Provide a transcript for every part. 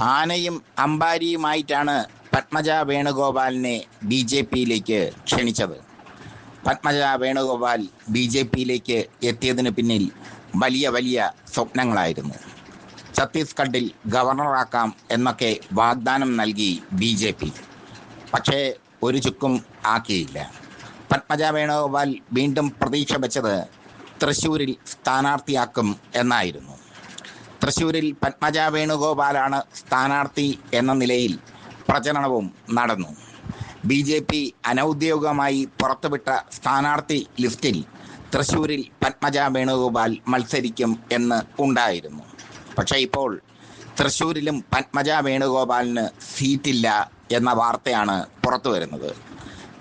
ആനയും അമ്പാരിയുമായിട്ടാണ് പത്മജ വേണുഗോപാലിനെ ബി ജെ പിയിലേക്ക് ക്ഷണിച്ചത്. പത്മജ വേണുഗോപാൽ ബി ജെ പിയിലേക്ക് എത്തിയതിന് പിന്നിൽ വലിയ വലിയ സ്വപ്നങ്ങളായിരുന്നു. ഛത്തീസ്ഗഡിൽ ഗവർണറാക്കാം എന്നൊക്കെ വാഗ്ദാനം നൽകി ബി ജെ പി. പക്ഷേ ഒരു ചുക്കും ആക്കിയില്ല. പത്മജ വേണുഗോപാൽ വീണ്ടും പ്രതീക്ഷ വെച്ചത് തൃശ്ശൂരിൽ സ്ഥാനാർത്ഥിയാക്കും എന്നായിരുന്നു. തൃശ്ശൂരിൽ പത്മജ വേണുഗോപാലാണ് സ്ഥാനാർത്ഥി എന്ന നിലയിൽ പ്രചരണവും നടന്നു. ബി ജെ പി അനൗദ്യോഗികമായി പുറത്തുവിട്ട സ്ഥാനാർത്ഥി ലിസ്റ്റിൽ തൃശൂരിൽ പത്മജ വേണുഗോപാൽ മത്സരിക്കും എന്ന് ഉണ്ടായിരുന്നു. പക്ഷേ ഇപ്പോൾ തൃശൂരിലും പത്മജ വേണുഗോപാലിന് സീറ്റില്ല എന്ന വാർത്തയാണ് പുറത്തു വരുന്നത്.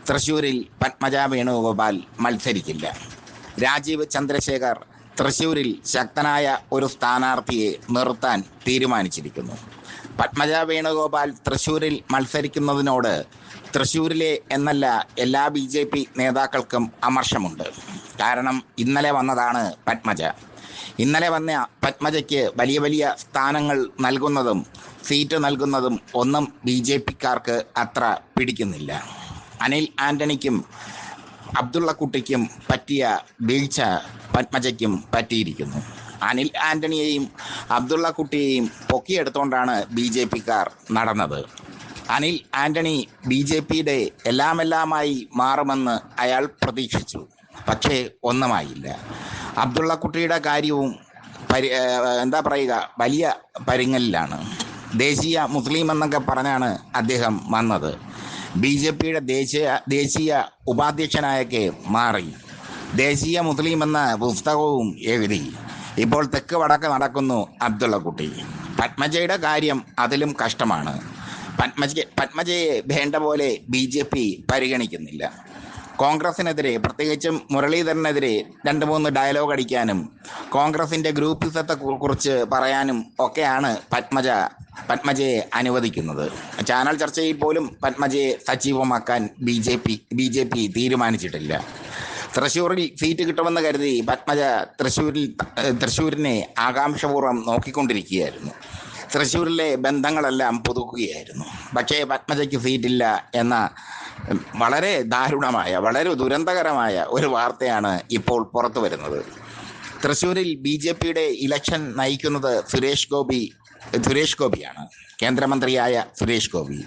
തൃശ്ശൂരിൽ പത്മജ വേണുഗോപാൽ മത്സരിക്കില്ല. രാജീവ് ചന്ദ്രശേഖർ തൃശ്ശൂരിൽ ശക്തനായ ഒരു സ്ഥാനാർത്ഥിയെ നിർത്താൻ തീരുമാനിച്ചിരിക്കുന്നു. പത്മജ വേണുഗോപാൽ തൃശൂരിൽ മത്സരിക്കുന്നതിനോട് തൃശൂരിലെ എന്നല്ല എല്ലാ ബി ജെ പി നേതാക്കൾക്കും അമർഷമുണ്ട്. കാരണം ഇന്നലെ വന്നതാണ് പത്മജ. ഇന്നലെ വന്ന പത്മജയ്ക്ക് വലിയ വലിയ സ്ഥാനങ്ങൾ നൽകുന്നതും സീറ്റ് നൽകുന്നതും ഒന്നും ബി ജെ പിക്കാർക്ക് അത്ര പിടിക്കുന്നില്ല. അനിൽ ആന്റണിക്കും അബ്ദുള്ള കുട്ടിക്കും പറ്റിയ വീഴ്ച പത്മജയ്ക്കും പറ്റിയിരിക്കുന്നു. അനിൽ ആന്റണിയെയും അബ്ദുള്ള കുട്ടിയെയും പൊക്കിയെടുത്തുകൊണ്ടാണ് ബി ജെ പിക്കാർ നടന്നത്. അനിൽ ആന്റണി ബി ജെ പിയുടെ എല്ലാമെല്ലാമായി മാറുമെന്ന് അയാൾ പ്രതീക്ഷിച്ചു. പക്ഷേ ഒന്നുമായില്ല. അബ്ദുള്ള കുട്ടിയുടെ കാര്യവും പരി എന്താ പറയുക വലിയ പരിങ്ങലിലാണ്. ദേശീയ മുസ്ലിം എന്നൊക്കെ പറഞ്ഞാണ് അദ്ദേഹം വന്നത്. ബി ജെ പിയുടെ ദേശീയ ദേശീയ ഉപാധ്യക്ഷനായൊക്കെ മാറി ദേശീയ മുസ്ലിം എന്ന പുസ്തകവും എഴുതി ഇപ്പോൾ തെക്ക് വടക്ക് നടക്കുന്നു അബ്ദുള്ള കുട്ടി പത്മജയുടെ കാര്യം അതിലും കഷ്ടമാണ്. പത്മജ പത്മജയെ വേണ്ട പോലെ ബി ജെ പി പരിഗണിക്കുന്നില്ല. കോൺഗ്രസിനെതിരെ പ്രത്യേകിച്ചും മുരളീധരനെതിരെ രണ്ട് മൂന്ന് ഡയലോഗ് അടിക്കാനും കോൺഗ്രസിന്റെ ഗ്രൂപ്പിസത്തെ കുറിച്ച് പറയാനും ഒക്കെയാണ് പത്മജ പത്മജയെ അനുവദിക്കുന്നത്. ചാനൽ ചർച്ചയിൽ പോലും പത്മജയെ സജീവമാക്കാൻ B J P B J P തീരുമാനിച്ചിട്ടില്ല. തൃശ്ശൂരിൽ സീറ്റ് കിട്ടുമെന്ന് കരുതി പത്മജ തൃശ്ശൂരിൽ തൃശ്ശൂരിനെ ആകാംക്ഷപൂർവം നോക്കിക്കൊണ്ടിരിക്കുകയായിരുന്നു. തൃശ്ശൂരിലെ ബന്ധങ്ങളെല്ലാം പുതുക്കുകയായിരുന്നു. പക്ഷേ പത്മജയ്ക്ക് സീറ്റില്ല എന്ന വളരെ ദാരുണമായ വളരെ ദുരന്തകരമായ ഒരു വാർത്തയാണ് ഇപ്പോൾ പുറത്തു വരുന്നത് തൃശ്ശൂരിൽ ബി ജെ പിയുടെ ഇലക്ഷൻ നയിക്കുന്നത് സുരേഷ് ഗോപി സുരേഷ് ഗോപിയാണ്. കേന്ദ്രമന്ത്രിയായ സുരേഷ് ഗോപി.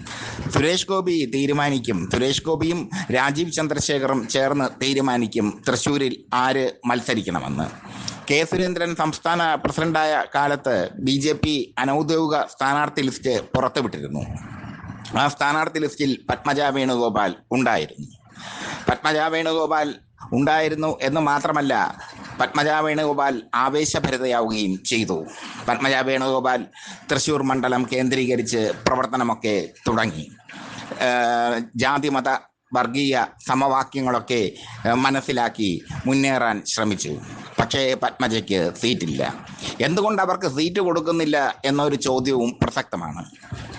സുരേഷ് ഗോപി തീരുമാനിക്കും. സുരേഷ് ഗോപിയും രാജീവ് ചന്ദ്രശേഖറും ചേർന്ന് തീരുമാനിക്കും തൃശ്ശൂരിൽ ആര് മത്സരിക്കണമെന്ന്. കെ സുരേന്ദ്രൻ സംസ്ഥാന പ്രസിഡന്റായ കാലത്ത് ബി ജെ പി അനൗദ്യോഗിക സ്ഥാനാർത്ഥി ലിസ്റ്റ് പുറത്തുവിട്ടിരുന്നു. ആ സ്ഥാനാർത്ഥി ലിസ്റ്റിൽ പത്മജ വേണുഗോപാൽ ഉണ്ടായിരുന്നു. പത്മജ വേണുഗോപാൽ ഉണ്ടായിരുന്നു എന്ന് മാത്രമല്ല പത്മജ വേണുഗോപാൽ ആവേശഭരിതയാവുകയും ചെയ്തു. പത്മജ വേണുഗോപാൽ തൃശൂർ മണ്ഡലം കേന്ദ്രീകരിച്ച് പ്രവർത്തനമൊക്കെ തുടങ്ങി. ജാതി ജാതിമത വർഗീയ സമവാക്യങ്ങളൊക്കെ മനസ്സിലാക്കി മുന്നേറാൻ ശ്രമിച്ചു. പക്ഷേ പത്മജയ്ക്ക് സീറ്റില്ല. എന്തുകൊണ്ട് അവർക്ക് സീറ്റ് കൊടുക്കുന്നില്ല എന്നൊരു ചോദ്യവും പ്രസക്തമാണ്.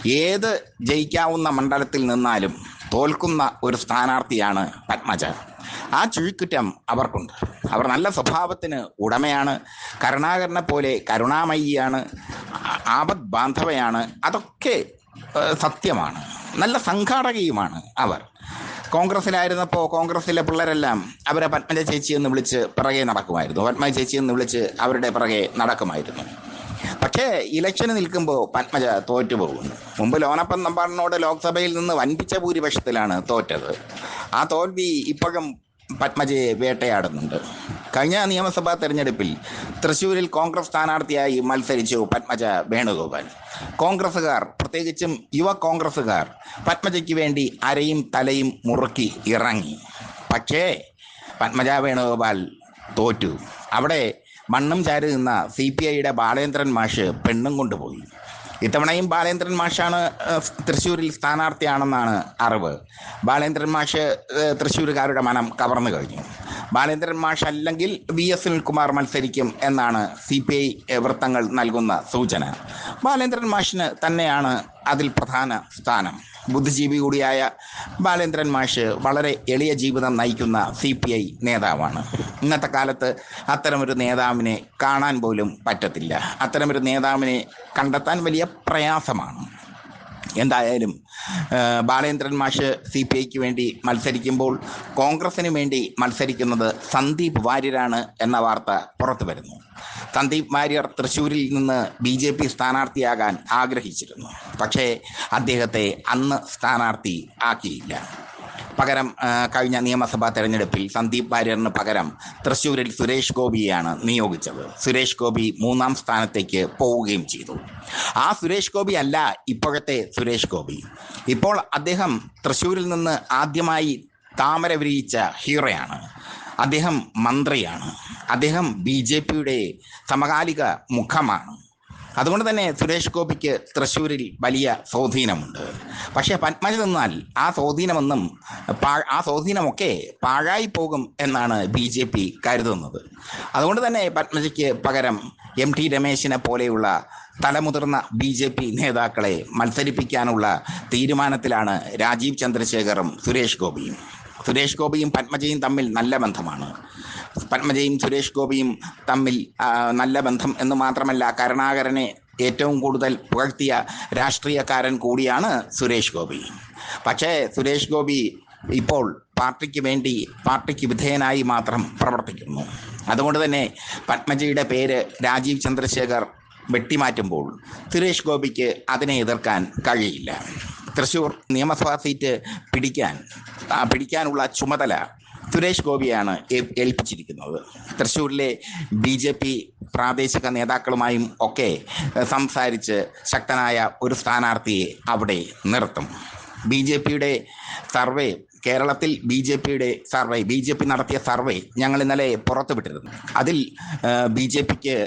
ഏത് ജയിക്കാവുന്ന മണ്ഡലത്തിൽ നിന്നാലും തോൽക്കുന്ന ഒരു സ്ഥാനാർത്ഥിയാണ് പത്മജ. ആ ചുഴിക്കുറ്റം അവർക്കുണ്ട്. അവർ നല്ല സ്വഭാവത്തിന് ഉടമയാണ്. കരുണാകരനെ പോലെ കരുണാമയിയാണ്. ആപത് ബാന്ധവയാണ്. അതൊക്കെ സത്യമാണ്. നല്ല സംഘാടകയുമാണ് അവർ. കോൺഗ്രസ്സിലായിരുന്നപ്പോൾ കോൺഗ്രസ്സിലെ പിള്ളേരെല്ലാം അവരെ പത്മജ ചേച്ചി എന്ന് വിളിച്ച് പിറകെ നടക്കുമായിരുന്നു. പത്മജ ചേച്ചി എന്ന് വിളിച്ച് അവരുടെ പിറകെ നടക്കുമായിരുന്നു. പക്ഷേ ഇലക്ഷന് നിൽക്കുമ്പോൾ പത്മജ തോറ്റുപോകുന്നു. മുമ്പ് ലോനപ്പൻ നമ്പാടിനോട് ലോക്സഭയിൽ നിന്ന് വൻപിച്ച ഭൂരിപക്ഷത്തിലാണ് തോറ്റത്. ആ തോൽവി ഇപ്പോഴും പത്മജയെ വേട്ടയാടുന്നുണ്ട്. കഴിഞ്ഞ നിയമസഭാ തെരഞ്ഞെടുപ്പിൽ തൃശ്ശൂരിൽ കോൺഗ്രസ് സ്ഥാനാർത്ഥിയായി മത്സരിച്ചു പത്മജ വേണുഗോപാൽ. കോൺഗ്രസ്സുകാർ പ്രത്യേകിച്ചും യുവ കോൺഗ്രസ്സുകാർ പത്മജയ്ക്ക് വേണ്ടി അരയും തലയും മുറുക്കി ഇറങ്ങി. പക്ഷേ പത്മജ വേണുഗോപാൽ തോറ്റു. അവിടെ മണ്ണും ചാരി നിന്ന സി പി ഐയുടെ ബാലേന്ദ്രൻ മാഷ് പെണ്ണും കൊണ്ടുപോയി. ഇത്തവണയും ബാലേന്ദ്രൻ മാഷാണ് തൃശ്ശൂരിൽ സ്ഥാനാർത്ഥിയാണെന്നാണ് അറിവ്. ബാലേന്ദ്രൻ മാഷ് തൃശ്ശൂരുകാരുടെ മനം കവർന്നു കഴിഞ്ഞു. ബാലേന്ദ്രൻ മാഷ് അല്ലെങ്കിൽ വി എസ് സുനിൽകുമാർ മത്സരിക്കും എന്നാണ് സി പി ഐ വൃത്തങ്ങൾ നൽകുന്ന സൂചന. ബാലേന്ദ്രൻ മാഷിന് തന്നെയാണ് അതിൽ പ്രധാന സ്ഥാനം. ബുദ്ധിജീവി കൂടിയായ ബാലേന്ദ്രൻ മാഷ് വളരെ എളിയ ജീവിതം നയിക്കുന്ന സി പി ഐ നേതാവാണ്. ഇന്നത്തെ കാലത്ത് അത്തരമൊരു നേതാവിനെ കാണാൻ പോലും പറ്റത്തില്ല. അത്തരമൊരു നേതാവിനെ കണ്ടെത്താൻ വലിയ പ്രയാസമാണ്. എന്തായാലും ബാലേന്ദ്രൻ മാഷ് സി പി ഐക്ക് വേണ്ടി മത്സരിക്കുമ്പോൾ കോൺഗ്രസിന് വേണ്ടി മത്സരിക്കുന്നത് സന്ദീപ് വാര്യരാണ് എന്ന വാർത്ത പുറത്തു വരുന്നു. സന്ദീപ് വാര്യർ തൃശ്ശൂരിൽ നിന്ന് ബി ജെ പി സ്ഥാനാർത്ഥിയാകാൻ ആഗ്രഹിച്ചിരുന്നു. പക്ഷേ അദ്ദേഹത്തെ അന്ന് സ്ഥാനാർത്ഥി ആക്കിയില്ല. പകരം കഴിഞ്ഞ നിയമസഭാ തെരഞ്ഞെടുപ്പിൽ സന്ദീപ് വാര്യറിന് പകരം തൃശ്ശൂരിൽ സുരേഷ് ഗോപിയെയാണ് നിയോഗിച്ചത്. സുരേഷ് ഗോപി മൂന്നാം സ്ഥാനത്തേക്ക് പോവുകയും ചെയ്തു. ആ സുരേഷ് ഗോപി അല്ല ഇപ്പോഴത്തെ സുരേഷ് ഗോപി. ഇപ്പോൾ അദ്ദേഹം തൃശ്ശൂരിൽ നിന്ന് ആദ്യമായി താമര വിരിയിച്ച ഹീറോയാണ്. അദ്ദേഹം മന്ത്രിയാണ്. അദ്ദേഹം ബി ജെ പിയുടെ സമകാലിക മുഖമാണ്. അതുകൊണ്ട് തന്നെ സുരേഷ് ഗോപിക്ക് തൃശ്ശൂരിൽ വലിയ സ്വാധീനമുണ്ട്. പക്ഷേ പത്മജ നിന്നാൽ ആ സ്വാധീനമൊന്നും ആ സ്വാധീനമൊക്കെ പാഴായി പോകും എന്നാണ് ബി ജെ പി കരുതുന്നത്. അതുകൊണ്ട് തന്നെ പത്മജയ്ക്ക് പകരം എം ടി രമേശിനെ പോലെയുള്ള തലമുതിർന്ന ബി ജെ പി നേതാക്കളെ മത്സരിപ്പിക്കാനുള്ള തീരുമാനത്തിലാണ് രാജീവ് ചന്ദ്രശേഖറും സുരേഷ് ഗോപിയും. സുരേഷ് ഗോപിയും പത്മജയും തമ്മിൽ നല്ല ബന്ധമാണ്. പത്മജയും സുരേഷ് ഗോപിയും തമ്മിൽ നല്ല ബന്ധം എന്ന് മാത്രമല്ല കരുണാകരനെ ഏറ്റവും കൂടുതൽ പുകഴ്ത്തിയ രാഷ്ട്രീയക്കാരൻ കൂടിയാണ് സുരേഷ് ഗോപി. പക്ഷേ സുരേഷ് ഗോപി ഇപ്പോൾ പാർട്ടിക്ക് വേണ്ടി പാർട്ടിക്ക് വിധേയനായി മാത്രം പ്രവർത്തിക്കുന്നു. അതുകൊണ്ട് തന്നെ പത്മജിയുടെ പേര് രാജീവ് ചന്ദ്രശേഖർ വെട്ടിമാറ്റുമ്പോൾ സുരേഷ് ഗോപിക്ക് അതിനെ എതിർക്കാൻ കഴിയില്ല. തൃശൂർ നിയമസഭാ സീറ്റ് പിടിക്കാൻ പിടിക്കാനുള്ള ചുമതല സുരേഷ് ഗോപിയാണ് ഏൽപ്പിച്ചിരിക്കുന്നത്. തൃശ്ശൂരിലെ ബി ജെ പി പ്രാദേശിക നേതാക്കളുമായും ഒക്കെ സംസാരിച്ച് ശക്തനായ ഒരു സ്ഥാനാർത്ഥിയെ അവിടെ നിർത്തും. ബി ജെ പിയുടെ സർവേ കേരളത്തിൽ ബി ജെ പിയുടെ സർവേ ബി ജെ പി നടത്തിയ സർവേ ഞങ്ങൾ ഇന്നലെ പുറത്തുവിട്ടിരുന്നു. അതിൽ ബി ജെ പിക്ക്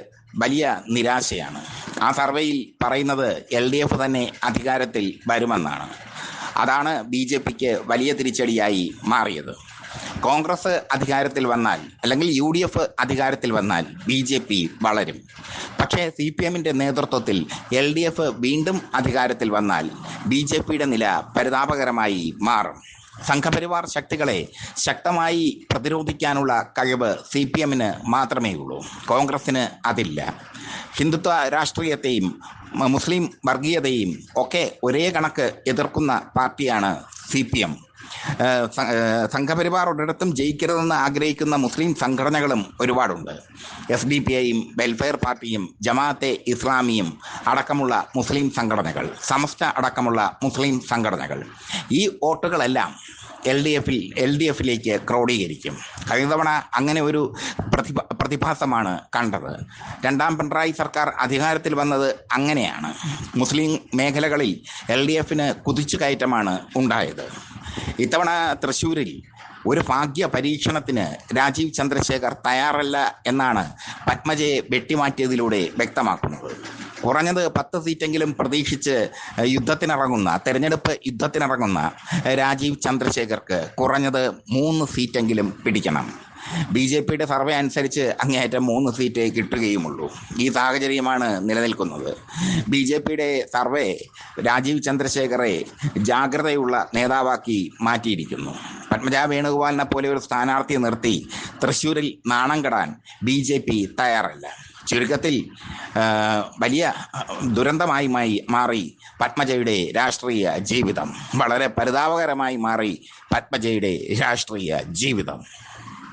വലിയ നിരാശയാണ്. ആ സർവേയിൽ പറയുന്നത് എൽ ഡി എഫ് തന്നെ അധികാരത്തിൽ വരുമെന്നാണ്. അതാണ് ബി ജെ പിക്ക് വലിയ തിരിച്ചടിയായി മാറിയത്. കോൺഗ്രസ് അധികാരത്തിൽ വന്നാൽ അല്ലെങ്കിൽ യു ഡി എഫ് അധികാരത്തിൽ വന്നാൽ ബി ജെ പി വളരും. പക്ഷേ സി പി എമ്മിന്റെ നേതൃത്വത്തിൽ എൽ ഡി എഫ് വീണ്ടും അധികാരത്തിൽ വന്നാൽ ബി ജെ പിയുടെ നില പരിതാപകരമായി മാറും. സംഘപരിവാർ ശക്തികളെ ശക്തമായി പ്രതിരോധിക്കാനുള്ള കഴിവ് സി പി എമ്മിന് മാത്രമേ ഉള്ളൂ. കോൺഗ്രസ്സിന് അതില്ല. ഹിന്ദുത്വ രാഷ്ട്രീയത്തെയും മുസ്ലിം വർഗീയതയും ഒക്കെ ഒരേ കണക്ക് എതിർക്കുന്ന പാർട്ടിയാണ് സി പി എം. സംഘപരിവാർ ഒരിടത്തും ജയിക്കരുതെന്ന് ആഗ്രഹിക്കുന്ന മുസ്ലിം സംഘടനകളും ഒരുപാടുണ്ട്. എസ് ഡി പി ഐയും വെൽഫെയർ പാർട്ടിയും ജമാഅത്തെ ഇസ്ലാമിയും അടക്കമുള്ള മുസ്ലിം സംഘടനകൾ സമസ്ത അടക്കമുള്ള മുസ്ലിം സംഘടനകൾ. ഈ വോട്ടുകളെല്ലാം എൽ ഡി എഫിൽ എൽ ഡി എഫിലേക്ക് ക്രോഡീകരിക്കും. കഴിഞ്ഞ തവണ അങ്ങനെ ഒരു പ്രതിഭ പ്രതിഭാസമാണ് കണ്ടത്. രണ്ടാം പിണറായി സർക്കാർ അധികാരത്തിൽ വന്നത് അങ്ങനെയാണ്. മുസ്ലിം മേഖലകളിൽ എൽ ഡി എഫിന് കുതിച്ചു കയറ്റമാണ് ഉണ്ടായത്. ഇത്തവണ തൃശ്ശൂരിൽ ഒരു ഭാഗ്യ പരീക്ഷണത്തിന് രാജീവ് ചന്ദ്രശേഖർ തയ്യാറല്ല എന്നാണ് പത്മജയെ വെട്ടിമാറ്റിയതിലൂടെ വ്യക്തമാക്കുന്നത്. കുറഞ്ഞത് പത്ത് സീറ്റെങ്കിലും പ്രതീക്ഷിച്ച് യുദ്ധത്തിനിറങ്ങുന്ന തെരഞ്ഞെടുപ്പ് യുദ്ധത്തിനിറങ്ങുന്ന രാജീവ് ചന്ദ്രശേഖർക്ക് കുറഞ്ഞത് മൂന്ന് സീറ്റെങ്കിലും പിടിക്കണം. ബി ജെ പിയുടെ സർവേ അനുസരിച്ച് അങ്ങേയറ്റം മൂന്ന് സീറ്റേ കിട്ടുകയുമുള്ളൂ. ഈ സാഹചര്യമാണ് നിലനിൽക്കുന്നത്. ബി ജെ പിയുടെ സർവേ രാജീവ് ചന്ദ്രശേഖറെ ജാഗ്രതയുള്ള നേതാവാക്കി മാറ്റിയിരിക്കുന്നു. പത്മജ വേണുഗോപാലിനെ പോലെ ഒരു സ്ഥാനാർത്ഥിയെ നിർത്തി തൃശ്ശൂരിൽ നാണം കെടാൻ ബി ജെ പി തയ്യാറല്ല. ചുരുക്കത്തിൽ വലിയ ദുരന്തമായി മാറി പത്മജയുടെ രാഷ്ട്രീയ ജീവിതം. വളരെ പരിതാപകരമായി മാറി പത്മജയുടെ രാഷ്ട്രീയ ജീവിതം.